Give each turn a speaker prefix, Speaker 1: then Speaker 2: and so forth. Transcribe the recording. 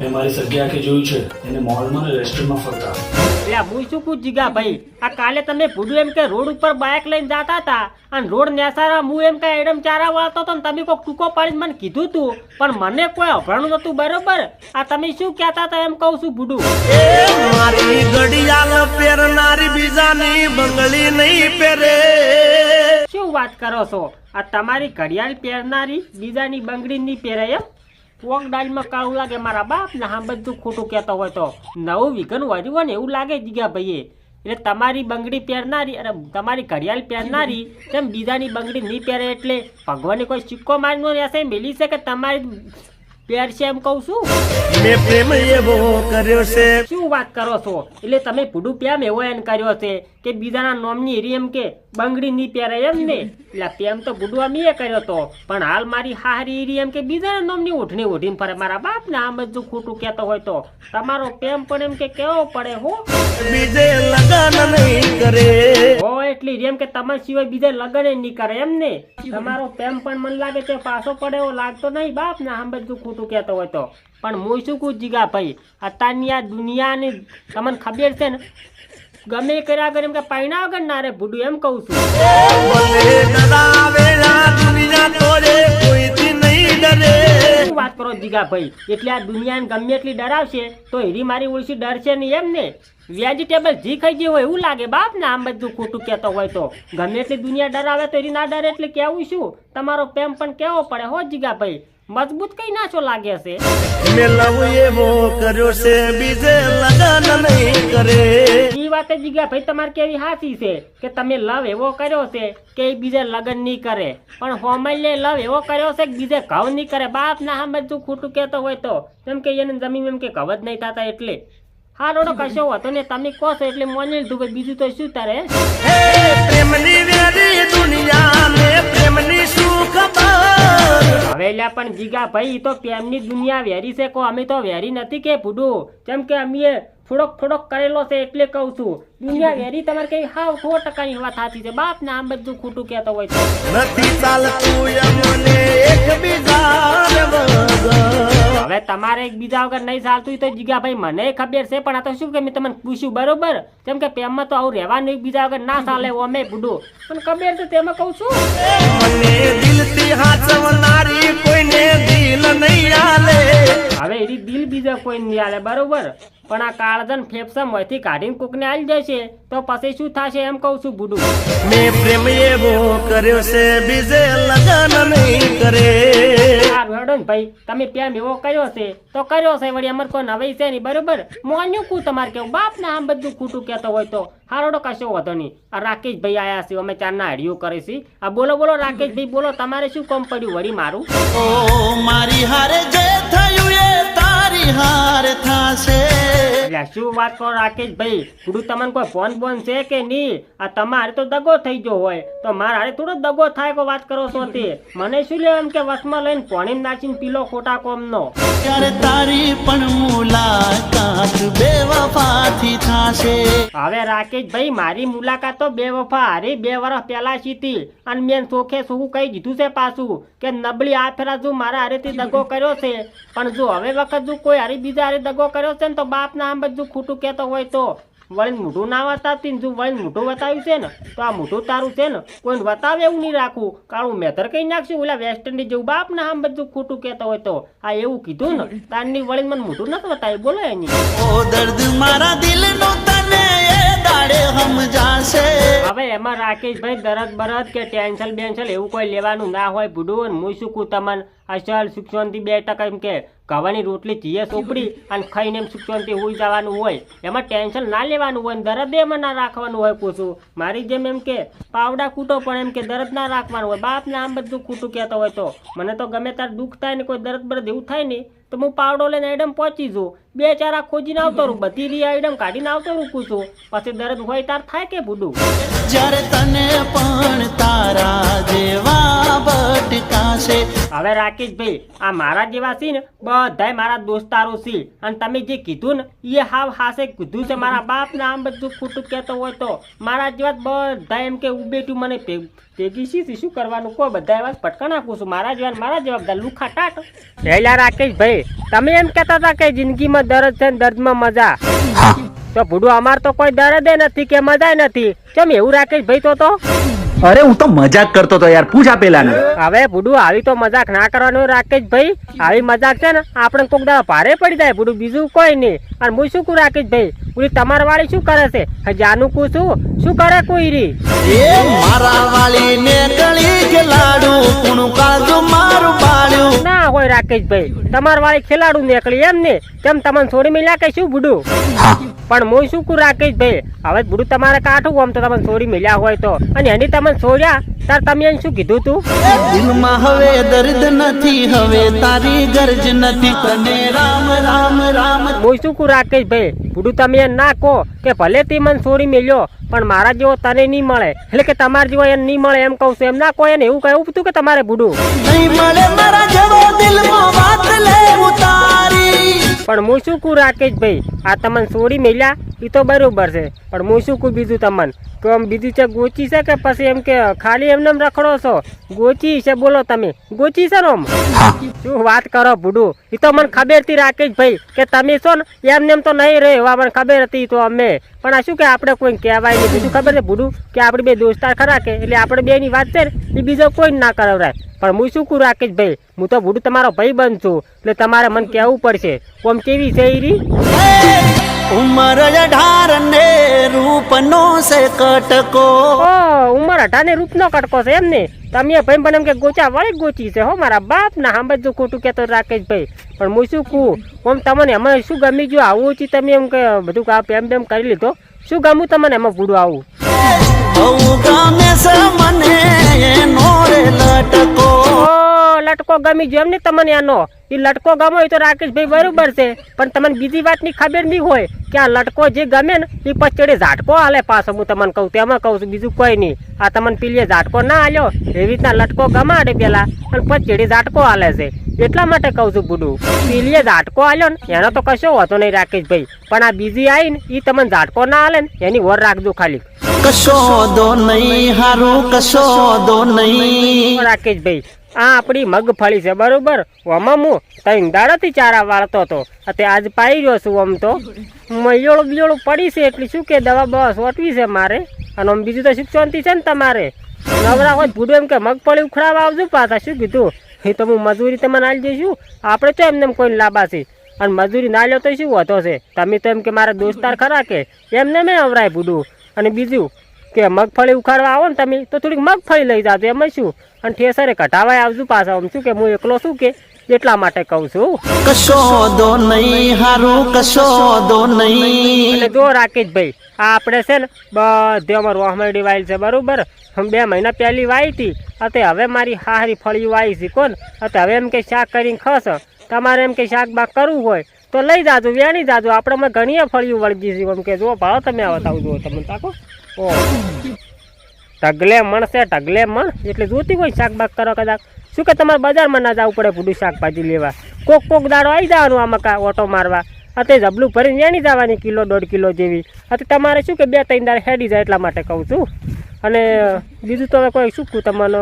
Speaker 1: મેં મારી સગી કે જોયું છે. એને મોલમાં ને રેસ્ટોરન્ટમાં ફરતા.
Speaker 2: એટલે હું શું કહું જીગા ભાઈ? આ કાલે તમે ભૂડું એમ કે રોડ ઉપર બાઇક લઈને જતા હતા અને રોડ નેસારા હું એમ કે એડમ ચારા વાળતો હતો ને તમે કોઈ ટૂંકો પાડીને મને કીધું તું. પણ મને કોઈ અભરણું નતું બરોબર? આ તમે શું કહેતા હતા એમ કહું છું ભૂડું?
Speaker 3: મારી ઘડિયાળ પહેરનારી બીજાની બંગલી નહીં પહેરે.
Speaker 2: શું વાત કરો છો? આ તમારી ઘડિયાળ પહેરનારી બીજાની બંગડી નહીં પહેરે એમ? પોક ડાળમાં કાળું લાગે મારા બાપ ને હા બધું ખોટું કહેતો હોય તો. નવું વિઘન વધ્યું હોય ને એવું લાગે જીગા ભાઈએ. એટલે તમારી બંગડી પહેરનારી અને તમારી ઘડિયાળ પહેરનારી તેમ બીજાની બંગડી નહીં પહેરે એટલે ભગવાને કોઈ સિક્કો મારીનો રહેશે મેલી છે કે તમારી પહેરશે એમ કહું છું?
Speaker 3: મેં પ્રેમ એવો કર્યો છે.
Speaker 2: શું વાત કરો છો? એટલે તમે ભૂડું પ્રેમ એવો એન કર્યો છે કે બીજાના નોમની એરી એમ કે બંગડી નહીં પહેરે એમ ને. એટલે પ્રેમ તો ભૂડું આમ એ કર્યો તો. પણ હાલ મારી હારી એરી એમ કે બીજાના નોમની ઓઢણી ઓઢીને ફરે. મારા બાપ ને આમ બધું ખોટું કહેતો હોય તો. તમારો પ્રેમ પણ એમ કે કેવો પડે હો.
Speaker 3: બીજે લગન નહીં કરે.
Speaker 2: હો એટલી જેમ કે તમારા સિવાય બીજા લગન નહીં કરે એમ ને. તમારો પ્રેમ પણ મને લાગે છે પાછો પડે એવો લાગતો નહીં બાપ ને આમ બધું ખોટું કહેતો હોય તો. પણ હું શું કહું જીગા ભાઈ, અત્યારની આ દુનિયાની તમને ખબર છે ને? ગમે કર્યા કરે એમ કે પૈણા વગર ના રે ભૂડું, એમ કહું છું. વાત કરો જીગા ભાઈ? એટલે આ દુનિયાને ગમે એટલી ડરાવશે તો હીરી મારી ઓળસી ડરશે નહીં એમ ને? વેજીટેબલ જી ખાઈ ગયું હોય એવું લાગે બાપ ને, આમ બધું ખોટું કહેતો હોય તો. ગમે એટલી દુનિયા ડરાવે તો એની ના ડરે એટલે કેવું શું? તમારો પ્રેમ પણ કેવો પડે, હો જીગા ભાઈ? મજબૂત કઈ નાચો લાગે છે?
Speaker 3: મેં લવ એવો કર્યો છે બીજે લગન નહીં કરે.
Speaker 2: એ વાત જીગા ભાઈ તમારે કેવી હાસી છે કે તમે લવ એવો કર્યો છે કે બીજે લગન નહીં કરે? પણ હોમલે લવ એવો કર્યો છે કે બીજે ઘઉં નહીં કરે? બાપ ના હા તું ખોટું કહેતો હોય તો. એમ કે એને જમીન એમ કે ઘવ જ નહીં થતા એટલે. હા રોડો કશો હતો ને તમે કહો છો એટલે મોની લીધું બીજું તો શું તારે?
Speaker 3: પ્રેમની વેરી દુનિયા
Speaker 2: હવે પણ જીગા ભાઈ તો તેમની દુનિયા વેરી છે કો, અમે તો વેરી નથી કે ભૂડું. જેમ કે અમે થોડોક થોડોક કરેલો છે એટલે કહું છું. દુનિયા વેરી તમારે કઈ હાવ સો ટકાની વાત સાચી છે. બાપ ને આમ બધું ખોટું કહેતો હોય છે
Speaker 3: નથી ચાલતું
Speaker 2: તમારે એકબીજા વગર નહીં ચાલતું તો જીગા ભાઈ મને ખબર છે, પણ આ તો શું કે મેં તમને પૂછ્યું, બરોબર? કેમ કે પ્રેમમાં તો આવું રહેવાનું એકબીજા વગર ના ચાલે અમે બુડો. પણ ખબર છે, તેમાં કહું છું.
Speaker 3: કોઈને
Speaker 2: કોઈ નહીં આલે બરોબર? પણ આ કાળધન ફેફસા મોંથી કાઢીને કોકને આવી જશે તો પછી શું થશે એમ કહું છું બુડું
Speaker 3: મેં પ્રેમ એવો કર્યો છે બીજે લગન નહીં કરે.
Speaker 2: હેડો ને ભાઈ તમે પ્રેમ એવો કર્યો છે તો કર્યો છે વળી અમારે કોઈ નવાઈ છે નહીં બરોબર? મોન્યું કું તમારે કેવું બાપ ને આમ બધું ખોટું કહેતો હોય તો? હારોડો કશો વધો નહીં. આ રાકેશભાઈ આયા છે અમે ચારના હડિયું કરે છે. આ બોલો બોલો રાકેશ ભાઈ બોલો તમારે શું કામ પડ્યું વળી મારું?
Speaker 4: ઓ મારી હારે જે થયું હારે થાશે.
Speaker 2: એટલે શું વાત કરો રાકેશભાઈ થોડું તમને કોઈ ફોન બોન છે કે નહીં? આ તમારે તો દગો થઈ ગયો હોય. તો મારે હારે થોડો દગો થાય કો વાત કરો છો તે? મને શું લે એમ કે વસમાં લઈને પાણી નાખીને પીલો ખોટા કોમનો?
Speaker 4: ત્યારે તારી પણ મુલાકાત બેવફાથી થાશે.
Speaker 2: હવે રાકેશભાઈ મારી મુલાકાત તો બે વફા. હારી બે વર્ષ પહેલા સીધી અને મેં ચોખે શું કહી દીધું છે પાછું? કે નબળી આ ફેરા જો મારા હારેથી દગો કર્યો છે. પણ જો હવે વખત જો કોઈ હારી બીજા હારે દગો કર્યો છે ને તો બાપના આમ બધું ખોટું કહેતો હોય તો. વળી મોઢું ના વતાવતી ને જો વળી મોઢું વતાવ્યું છે ને, તો આ મોઢું તારું છે ને, કોઈને વતાવે એવું નહીં રાખવું. કાળું મેથર કઈ નાખશું? ઓલા વેસ્ટ ઇન્ડિઝ જેવું બાપ ના આમ બધું ખોટું કહેતા હોય તો. આ એવું કીધું ને તારની વળી મને મોઢું નથી વતાવ્યું. બોલો એની.
Speaker 4: ઓ દર્દ મારા દિલનું
Speaker 2: એમાં રાકેશભાઈ દરદ બરદ કે ટેન્શન બેન્શન એવું કોઈ લેવાનું ના હોય. ભૂડું હું શું કહું તમને અસલ સુખશાંતિ બે ટકા એમ કે ઘવાની રોટલી ચીએ સોપડી અને ખાઈને એમ સુખશાંતિ હોઈ જવાનું હોય. એમાં ટેન્શન ના લેવાનું હોય દરદ એમાં ના રાખવાનું હોય પૂછું. મારી જેમ એમ કે પાવડા કૂટો પણ એમ કે દરદ ના રાખવાનું હોય. બાપને આમ બધું ખોટું કહેતો હોય તો. મને તો ગમે તાર દુઃખ થાય ને કોઈ દરદ બરદ એવું થાય ને તો હું પાવડો લઈને આઈડમ પહોંચી જઉં. બે ચારા ખોજીને આવતો રહું, બધી રી આઈડમ કાઢીને આવતો રૂકું છું પછી દરદ હોય તાર થાય કે બુડું
Speaker 4: જ્યારે તને
Speaker 2: હવે રાકેશભાઈ આ મારા જેવા છે ને બધાય મારા દોસ્તારો છે. અને તમે જે કીધું ને એ હાવ હાસે કીધું છે. મારા બાપ ને આમ બધું ખોટું કહેતો હોય તો મારા જેવા બધા એમ કે ઉબેટ્યું મને ભેગી શી શું કરવાનું? કહો બધા એવા પટકા નાખું છું. મારા જેવા મારા જેવા બધા લુખા ટાટ. હેલા રાકેશભાઈ તમે એમ કહેતા હતા કે જિંદગીમાં દર્દ છે ને દર્દમાં મજા. તો ભૂડું અમાર તો કોઈ દર્દ નથી કે મજા નથી. કેમ એવું રાકેશભાઈ તો તો?
Speaker 5: અરે હું તો મજાક કરતો તો યાર પૂછ આપેલાને
Speaker 2: હવે બુડુ આવી તો મજાક ના કરવાનો રાકેશ ભાઈ. આવી મજાક છે ને આપણે કોક દાડો ભારે પડી જાય. બુડુ બીજું કોઈ નહીં. અને હું શું કું રાકેશ ભાઈ? પૂરી તમાર વાળી શું કરે છે? જાનું કું શું શું કરે કોઈ રી?
Speaker 4: એ મારા વાળી ને ગળી કે લાડુ કુણું કાજુ મારું
Speaker 2: ના હોય રાકેશ ભાઈ. તમારા વાળી ખેલાડું નીકળી એમ ને તેમ તમને છોડી મેલ્યા કે શું બુડું. પણ હું શું કું રાકેશ ભાઈ? હવે બુડું તમારે કાઠું આમ તો તમને છોડી મેલ્યા હોય તો. અને એની તમને છોડ્યા તાર તમે એને શું કીધું તું?
Speaker 4: દિલમાં હવે દર્દ નથી હવે તારી ગરજ નથી. તને રામ રામ રામ.
Speaker 2: હું શું કું રાકેશ ભાઈ? બુડું તમે ના કહો કે ભલે તે મને છોડી મેલ્યો પણ મારા જેવો તને નહીં મળે. એટલે કે તમારા જેવો એને નહીં મળે એમ કહું છું. એમ ના કહો એને એવું કહેવું હતું કે તમારે બુડું.
Speaker 4: નહીં મળે મારા જેવો દિલમાં વાત લે ઉતારી
Speaker 2: પણ હું શું કું રાકેશ ભાઈ આ તમને સોરી મેલ્યા એ તો બરાબર છે. પણ હું શું કું બીજું તમને? કે આમ બીજું છે ગોચી છે કે પછી એમ કે ખાલી એમને એમ રખડો છો? ગોચી છે બોલો તમે. ગોચી છે આમ? શું વાત કરો ભૂડું? એ તો મને ખબર હતી રાકેશ ભાઈ કે તમે છો ને એમને એમ તો નહીં રહે એવા મને ખબર હતી તો અમે. પણ આ શું કે આપણે કોઈ કહેવાય નહીં? બીજું ખબર છે ભૂડું? કે આપણે બે દોસ્તાર ખરા કે? એટલે આપણે બે ની વાત છે ને એ બીજો કોઈ ના કરાવરાય. પણ હું શું કહું રાકેશ ભાઈ? હું તો ભૂડું તમારો ભાઈ બન છું. એટલે તમારે મને કહેવું પડશે. ઓમ કેવી છે એ રી?
Speaker 4: ઉમર અઢાર ને રૂપનો છે કટકો.
Speaker 2: ઉંમર અઢાર રૂપનો કટકો છે એમ ને? તમે ભાઈ પણ એમ કે ગોચા વાળી ગોચી છે હો મારા બાપ. ના સાંભળ જો ખોટું કેતો રાકેશ ભાઈ. પણ હું શું કહું? ઓમ તમને એમાં શું ગમી ગયું આવું ઓછી તમે એમ કે બધું આ પેમ બેમ કરી લીધો. શું ગમું તમને એમાં ભૂડું આવું?
Speaker 4: બહુ ગમે છે મને એનો રે લટકો.
Speaker 2: લટકો ગમી જો એમ ને તમને આનો. એ લટકો ગમો એ તો રાકેશભાઈ બરોબર છે પણ તમને બીજી વાતની ખબર નહીં હોય કે આ લટકો જે ગમે ને એ પચડે ઝાટકો હાલે પાછો. હું તમને કહું તેમાં કહું છું બીજું કોઈ નહીં. આ તમને પીલીએ ઝાટકો ના હાલ્યો એવી રીતના લટકો ગમાડે પેલા અને પચડે ઝાટકો હાલે છે. એટલા માટે કહું છું બુડું પીલીએ ઝાટકો હાલ્યો ને એનો તો કશો હોતો નહીં રાકેશભાઈ પણ આ બીજી આવી ને એ તમને ઝાટકો ના હાલે ને એની વર રાખજો ખાલી.
Speaker 4: કશો દો નહીં હારું કશો દો નહીં.
Speaker 2: રાકેશભાઈ આ આપણી મગફળી છે, બરોબર? આમાં હું ત્રણ દાડાથી ચારા વાળતો હતો. તે આજ પાઈ રહ્યો છું આમ તો. મૈયોળું બિયોળું પડી છે, એટલે શું કે દવા બવા સોટવી છે મારે? અને આમ બીજું તો સુખ શાંતિ છે ને તમારે? નવરા હોય ભૂડું એમ કે મગફળી ઉખડાવા આવજો પાછા, શું કીધું? એ તો હું મજૂરી તમને આવી જઈશું આપણે તો એમને એમ કોઈ લાભાશી અને મજૂરી ના લ્યો તો શું વધો છે? તમે તો એમ કે મારા દોસ્તાર ખરા કે? એમને મેં અવરાય ભૂડું. અને બીજું કે મગફળી ઉખાડવા આવો ને તમે તો થોડીક મગફળી લઈ જાજો એમાં શું? અને ઠેસરે કઢાવાય આવજો પાછા આમ શું કે હું એકલો શું કે એટલા માટે કહું છું.
Speaker 4: કશો દો નહીં હારું કશો દો નહીં.
Speaker 2: એટલે જો રાકેશભાઈ આ આપણે છે ને બધે અમારું રોહમરડી વાયેલ છે બરોબર? હમ બે મહિના પહેલી વાવી હતી અતે હવે મારી હારી ફળી વાવી છે કોણ? અતે હવે એમ કે શાક કરીને ખસ તમારે એમ કે શાક બાક કરવું હોય તો લઈ જાજો, વેણી જાજો. આપણે અમે ઘણી ફળિયું વળગી છે. એમ કે જો ભાવ તમે બતાવું જુઓ તમે તાકો ઓ. ઢગલે છે, ઢગલે મણ. એટલે જોતી હોય શાક બાક કરો કદાચ. શું કે તમારે બજારમાં ના જવું પડે પૂરું શાકભાજી લેવા? કોક કોક દાડો આવી જવાનું આમાં કા ઓટો મારવા. અત્યારે જબલું ભરીને વેણી જવાની કિલો, દોઢ કિલો જેવી. અત્યારે તમારે શું કે બે ત્રણ દાડે હેડી જાય એટલા માટે કહું છું. અને બીજું તો કોઈ શું કહું તમને?